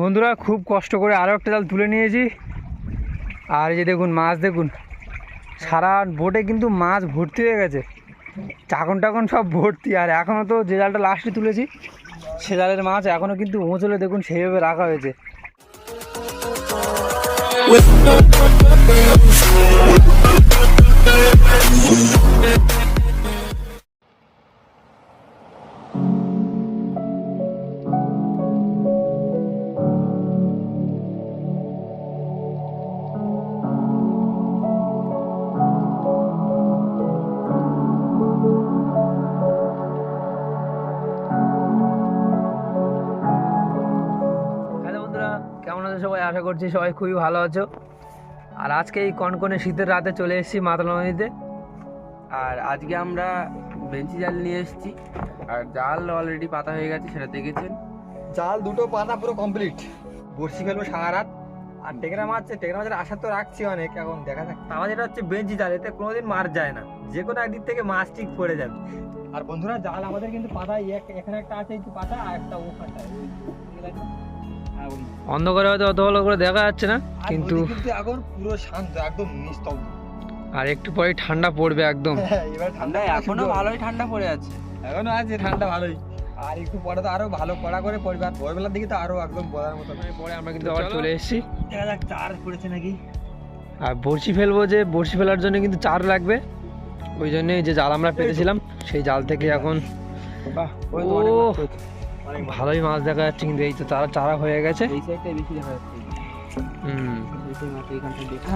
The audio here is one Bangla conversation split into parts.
বন্ধুরা, খুব কষ্ট করে আরও একটা জাল তুলে নিয়েছি। আর এই যে দেখুন, মাছ দেখুন। সারা বোটে কিন্তু মাছ ভর্তি হয়ে গেছে। চাকন টাকন সব ভর্তি। আর এখনও তো যে জালটা লাস্টে তুলেছি, সে জালের মাছ এখনও কিন্তু উঁচলে দেখুন সেইভাবে রাখা হয়েছে। আছো সবাই আশা করছি সবাই খুবই ভালো আছো। আর আজকে এই কনকনে শীতের রাতে চলে এসেছি মাতালা নদীতে। আর আজকে আমরা বেঞ্চি জাল নিয়ে এসেছি। আর জাল অলরেডি পাতা হয়ে গেছে সেটা দেখেছেন? জাল দুটো পাতা পুরো কমপ্লিট বড়শি ফেলব সারা রাত। আর টেকরা মাছ টেকরা মাছের আশা তো রাখছি অনেক এখন দেখা যাক। আমার যেটা হচ্ছে বেঞ্চি জাল এতে কোনোদিন মার যায় না। যে কোনো একদিক থেকে মাছ ঠিক পড়ে যাবে। আর বন্ধুরা জাল আমাদের কিন্তু পাতা এখানে একটা আছে পাতা আর একটা ওখানটা আর ওই- অন্ধকারে হয়তো অত ভালো করে দেখা যাচ্ছে না কিন্তু এখন পুরো শান্ত একদম নিস্তব্ধ। আর একটু পরে ঠান্ডা পড়বে একদম। এবার ঠান্ডা এখনও ভালোই ঠান্ডা পড়ে আছে। এখনও আছে ঠান্ডা ভালোই। আর একটু পরে তো আরও ভালো কড়া করে পড়বে আর ভোরবেলার দিকে তো আরও একদম বলার মতো। পরে আমরা কিন্তু আবার চলে। এসেছি। দেখা যাক চার পড়েছে নাকি। আর বড়শি ফেলব যে বড়শি ফেলার জন্য কিন্তু চার লাগবে। ওই জন্য যে জাল আমরা পেতেছিলাম সেই জাল থেকে এখন বাহ ও। ভালোই মাছ দেখা যাচ্ছে কিন্তু এই তো চারা চারা হয়ে গেছে। এই সাইডটাই বেশি দেখা যাচ্ছে। হুম। এই সাইড এইখানটা দেখি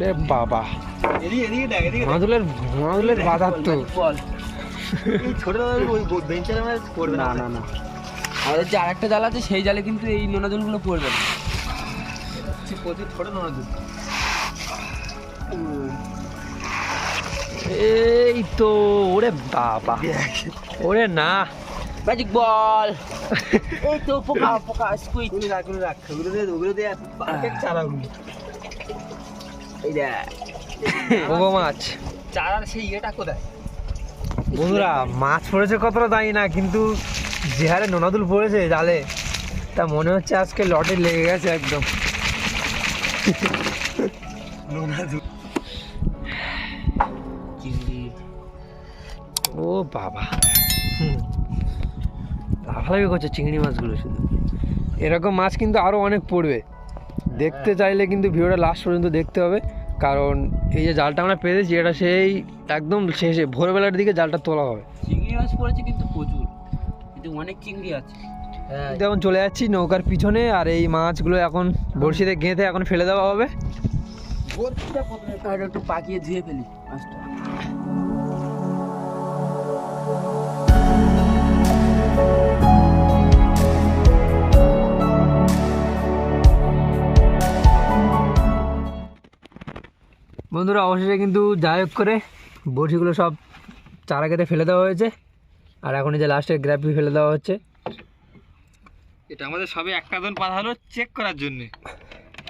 রে বাবা। মাদুলের মাদুলের বাজার তো। ছোট বেঞ্চের পড়বে না। না না আমাদের যে আরেকটা জাল আছে সেই জালে কিন্তু এই নোনা জলগুলো পড়বে না। প্রচুর ছোট এই তো ওরে বাবা। ওরে না। ম্যাজিক বল এই তো পোকা পোকা স্কুইড ওগুলো রাখ ওগুলো রাখ। ওগুলো দিয়ে ওগুলো দিয়ে পারফেক্ট চারাগুলো এই দেখ। ওগো মাছ। চারার সেই ইয়েটা কোথায়? বন্ধুরা মাছ পড়েছে কতটা দায়ী না কিন্তু যে হারে নোনাদুল পড়েছে জালে তা মনে হচ্ছে আজকে লটে লেগে গেছে একদম। চিংড়ি বাবা। লাফালাফি করছে চিংড়ি মাছগুলো শুধু। এরকম মাছ কিন্তু আরও অনেক পড়বে। দেখতে চাইলে কিন্তু ভিডিওটা লাস্ট পর্যন্ত দেখতে হবে। কারণ এই যে জালটা আমরা পেয়েছি এটা সেই একদম শেষে ভোরবেলার দিকে জালটা তোলা হবে। চিংড়ি মাছ পড়েছে কিন্তু প্রচুর। কিন্তু অনেক চিংড়ি আছে। হ্যাঁ এখন চলে যাচ্ছি নৌকার পিছনে আর এই মাছগুলো এখন বড়শিতে গেঁথে এখন ফেলে দেওয়া হবে। একটু পাকিয়ে ধুয়ে ফেলি মাছটা। বন্ধুরা অবশেষে কিন্তু যাই হোক করে বড়শিগুলো সব চারা কেটে ফেলে দেওয়া হয়েছে। আর এখন এই যে লাস্টে গ্রাফি ফেলে দেওয়া হচ্ছে। এটা আমাদের সবে একটা পাতা হলো চেক করার জন্য।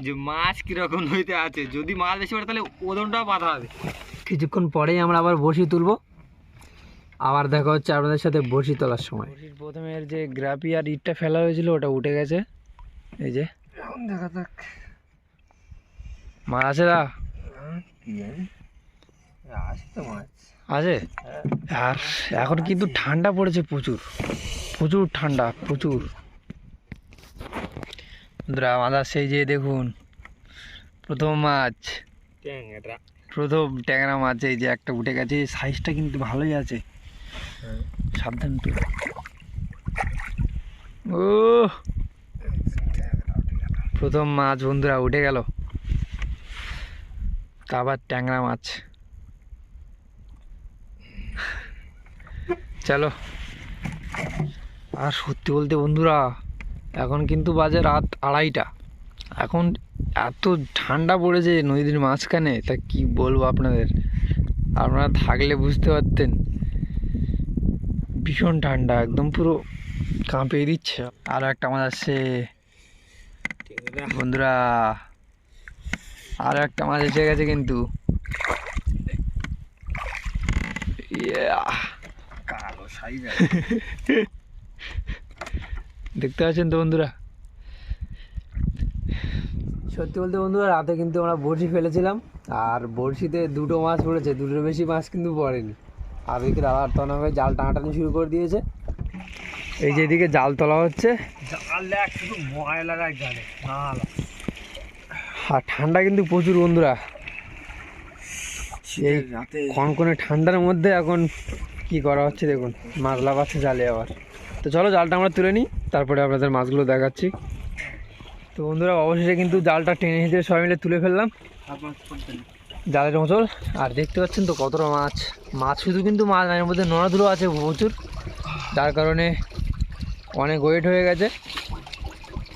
যে মাছ কীরকম হইতে আছে। যদি মাছ বেশি পড়ে তাহলে ওজনটাও বাঁধা হবে। কিছুক্ষণ পরেই আমরা আবার বড়শি তুলবো। আবার দেখা হচ্ছে আপনাদের সাথে বড়শি তোলার সময়। প্রথমের যে গ্রাফি আর ইটটা ফেলা হয়েছিল ওটা উঠে গেছে। এই যে। এখন দেখা যাক। মাছ আছে দা আসে তো মাছ। আছে? আর এখন কিন্তু ঠান্ডা পড়েছে প্রচুর। প্রচুর ঠান্ডা প্রচুর। বন্ধুরা আমাদের সেই যে দেখুন প্রথম মাছ। প্রথম ট্যাংরা মাছ এই যে একটা উঠে গেছে সাইজটা কিন্তু ভালোই আছে। সাবধান ও প্রথম মাছ বন্ধুরা, উঠে গেল। তা আবার ট্যাংরা মাছ। চলো। আর সত্যি বলতে বন্ধুরা, এখন কিন্তু বাজে রাত আড়াইটা। এখন এত ঠান্ডা পড়েছে নদীর মাঝখানে, তা কি বলব আপনাদের? আপনারা থাকলে বুঝতে পারতেন। ভীষণ ঠান্ডা একদম পুরো কাঁপিয়ে দিচ্ছে। আরও একটা মাছ আসছে। বন্ধুরা আরও একটা মাছ এসে গেছে কিন্তু। ইয়া কালো দেখতে পাচ্ছেন তো বন্ধুরা? সত্যি বলতে বন্ধুরা রাতে কিন্তু আমরা বড়শি ফেলেছিলাম আর বড়শিতে দুটো মাছ পড়েছে দুটোর বেশি মাছ কিন্তু পড়েনি। এদিকে আবার তনভাবে জাল টানাটানি শুরু করে দিয়েছে। এই যে এদিকে জাল তোলা হচ্ছে। জাল দেখ শুধু ময়লা গাছ জালে আর ঠান্ডা কিন্তু প্রচুর বন্ধুরা। এই কনকনে ঠান্ডার মধ্যে এখন কি করা হচ্ছে দেখুন মাছ লাগাচ্ছে জালে আবার। তো চলো জালটা আমরা তুলে নিই তারপরে আপনাদের মাছগুলো দেখাচ্ছি। তো বন্ধুরা অবশেষে কিন্তু জালটা টেনে হিসেবে সবাই মিলে তুলে ফেললাম। জালের মচল আর দেখতে পাচ্ছেন তো কতটা মাছ। মাছ শুধু কিন্তু মাছ এর মধ্যে নড়াধুলো আছে প্রচুর। যার কারণে অনেক ওয়েট হয়ে গেছে।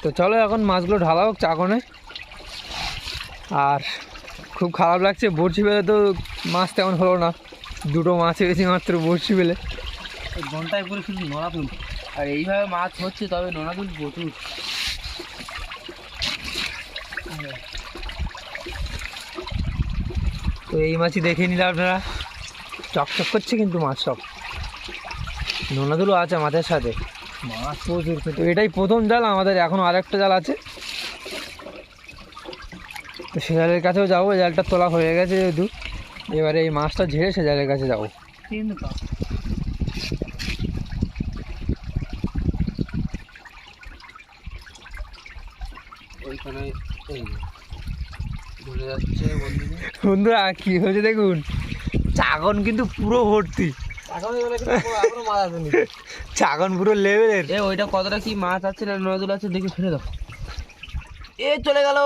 তো চলো এখন মাছগুলো ঢালা হোক চাকনে আর খুব খারাপ লাগছে, বড়শি পেলে তো মাছ তেমন হলো না। দুটো মাছ হয়েছে মাত্র বড়শি পেলে ঘন্টায় করে শুধু নড়া তুল আর এইভাবে মাছ হচ্ছে, তবে নোনাদুল প্রচুর। তো এই মাছই দেখে নিলে আপনারা। চকচক করছে কিন্তু মাছ সব। নোনাদুলো আছে মাছের সাথে। মাছ প্রচুর তো এটাই প্রথম জাল আমাদের এখনও আরেকটা জাল আছে। তো সে জালের কাছেও যাব জালটা তোলা হয়ে গেছে যেহেতু। এবারে এই মাছটা ঝেড়ে সে জালের কাছে যাব কিন্তু ওইখানে এই ধরে যাচ্ছে বন্ধুদের বন্ধুরা কি হয়েছে দেখুন? চাগন কিন্তু পুরো ভর্তি। চাগন পুরো লেভেলের এ ওইটা কতটা কি মাছ আছে না নোনাদুল আছে দেখে ফেলে দাও। এ চলে গেল।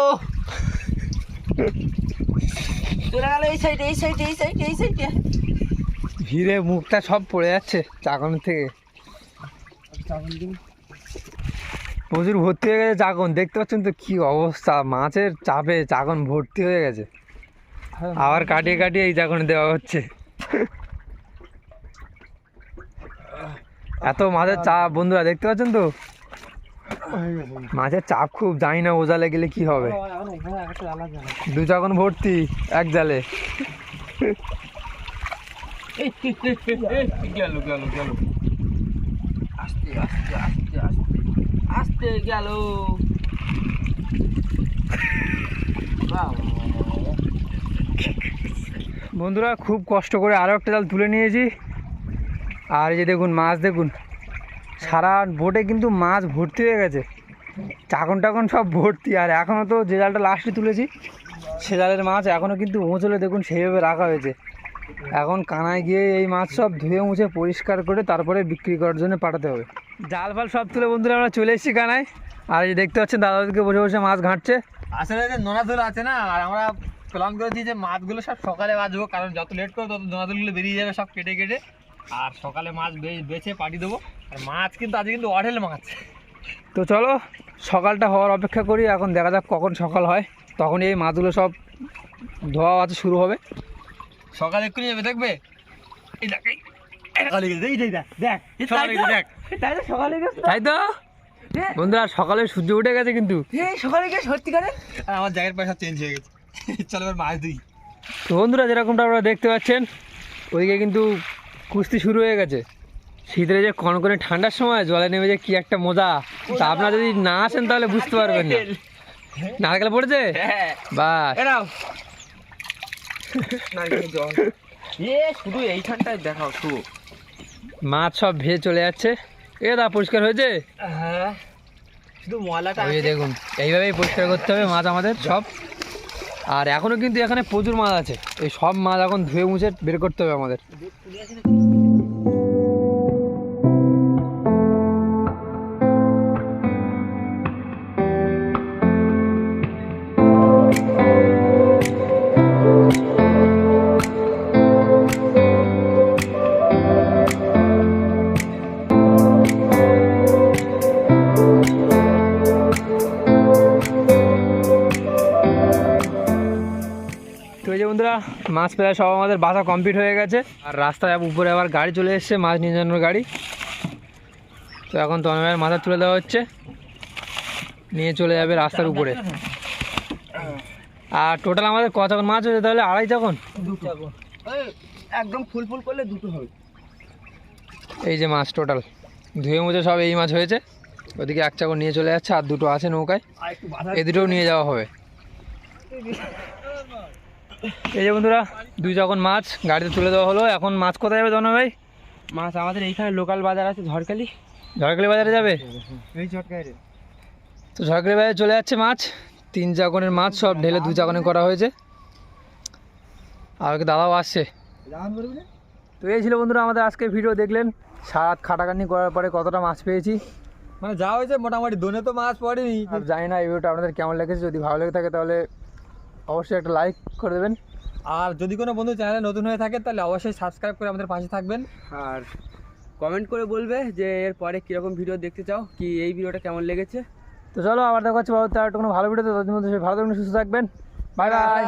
চলে গেল এই সাইডে এই সাইডে এই সাইডে এই সাইডে ভিড়ে মুখটা সব পড়ে যাচ্ছে চাকনের থেকে। প্রচুর ভর্তি হয়ে গেছে চাকন দেখতে পাচ্ছেন তো কি অবস্থা? মাছের চাপে চাকন ভর্তি হয়ে গেছে। আবার কাটিয়ে কাটিয়ে এই চাকনে দেওয়া হচ্ছে। এত মাছের চাপ বন্ধুরা, দেখতে পাচ্ছেন তো? মাছের চাপ খুব, জানি না ওজালে গেলে কি হবে। দু চাকন ভর্তি, এক জালে। গেল আস্তে আস্তে গেল। বন্ধুরা, খুব কষ্ট করে আরও একটা জাল তুলে নিয়েছি। আর এই যে দেখুন, মাছ দেখুন, সারা বোটে কিন্তু মাছ ভর্তি হয়ে গেছে। চাকন টাকন সব ভর্তি, আর এখনও তো যে জালটা লাস্টে তুলেছি, সে জালের মাছ এখনও কিন্তু ওঁচলে দেখুন সেইভাবে রাখা হয়েছে। এখন কানায় গিয়ে এই মাছ সব ধুয়ে মুছে পরিষ্কার করে তারপরে বিক্রি করার জন্য পাঠাতে হবে। জাল ফাল সব তুলে বন্ধুরা, আমরা চলে এসেছি কানায়। আর এই দেখতে পাচ্ছেন, দাদাদেরকে বসে বসে মাছ ঘাঁটছে। আসলে যে নোনাদুল আছে না, আর আমরা প্ল্যান করেছি যে মাছগুলো সব সকালে বাজবো কারণ যত লেট করব তত নোনাদুলগুলো বেরিয়ে যাবে সব কেটে কেটে। আর সকালে মাছ বেছে পাঠিয়ে দেবো। আর মাছ কিন্তু আজকে কিন্তু অঢেল মাছ। তো চলো সকালটা হওয়ার অপেক্ষা করি এখন দেখা যাক কখন সকাল হয়। তখন এই মাছগুলো সব ধোয়া আছে শুরু হবে। সকালে এক্ষুনি যাবে দেখবে? এই দেখ বন্ধুরা সকালে সূর্য উঠে গেছে কিন্তু। সকালে সত্যি করে? আর আমার জায়গার পয়সা চেঞ্জ হয়ে গেছে। চলো এবার মাছ দিই। তো বন্ধুরা যেরকমটা আপনারা দেখতে পাচ্ছেন ওইদিকে কিন্তু কুস্তি শুরু হয়ে গেছে। শীতের যে কনকনে ঠান্ডার সময় জলে নেমে যে কি একটা মজা। তা আপনারা যদি না আসেন তাহলে বুঝতে পারবেন না। নারকেল পড়েছে? হ্যাঁ। বাস। শুধু এইখানটায় দেখাও শুধু। মাছ সব ভেজে চলে যাচ্ছে। এ দা পরিষ্কার হয়েছে? হ্যাঁ। শুধু ময়লাটা দেখুন এইভাবেই পরিষ্কার করতে হবে মাছ আমাদের সব। আর এখনও কিন্তু এখানে প্রচুর মাছ আছে। এই সব মাছ এখন ধুয়ে মুছে বের করতে হবে আমাদের। মাছ প্রায় সব আমাদের বাসা কমপ্লিট হয়ে গেছে। আর রাস্তায় উপরে আবার গাড়ি চলে এসছে মাছ নিয়ে যাওয়ার গাড়ি। তো এখন তনমের মাথা তুলে দেওয়া হচ্ছে। নিয়ে চলে যাবে রাস্তার উপরে। আর টোটাল আমাদের কত মাছ হয়েছে তাহলে? আড়াই এই, একদম ফুল ফুল করলে দুটো হবে। এই যে মাছ টোটাল ধুয়ে মুছে সব এই মাছ হয়েছে। ওদিকে এক চাকর নিয়ে চলে যাচ্ছে আর দুটো আছে নৌকায়। এই দুটোও নিয়ে যাওয়া হবে। এই যে বন্ধুরা দুই চাকর মাছ গাড়িতে তুলে দেওয়া হলো এখন মাছ কোথায় যাবে জন ভাই? মাছ আমাদের এইখানে লোকাল বাজার আছে ঝড়খালি। ঝড়খালি বাজারে যাবে? এই চটকায় তো ঝড়খালি বাজারে চলে যাচ্ছে মাছ। তিন চাকনের মাছ সব ঢেলে দু চাকনে করা হয়েছে। আর দাদাও আসছে। তো এই ছিল বন্ধুরা আমাদের আজকে ভিডিও দেখলেন সারাত খাটাখাটনি করার পরে কতটা মাছ পেয়েছি। মানে যা হয়েছে মোটামুটি দোনে তো মাছ পড়েনি। জানি না এই ভিডিওটা আপনাদের কেমন লেগেছে যদি ভালো লেগে থাকে তাহলে অবশ্যই একটা লাইক করে দেবেন। আর যদি কোনো বন্ধু চ্যানেলে নতুন হয়ে থাকে তাহলে অবশ্যই সাবস্ক্রাইব করে আমাদের পাশে থাকবেন। আর কমেন্ট করে বলবে যে এর পরে কীরকম ভিডিও দেখতে চাও কি এই ভিডিওটা কেমন লেগেছে? তো চলো আবার দেখা হচ্ছে ভালো একটা কোনো ভালো ভিডিওতে তাদের মধ্যে ভালো থাকবেন সুস্থ থাকবেন। Bye bye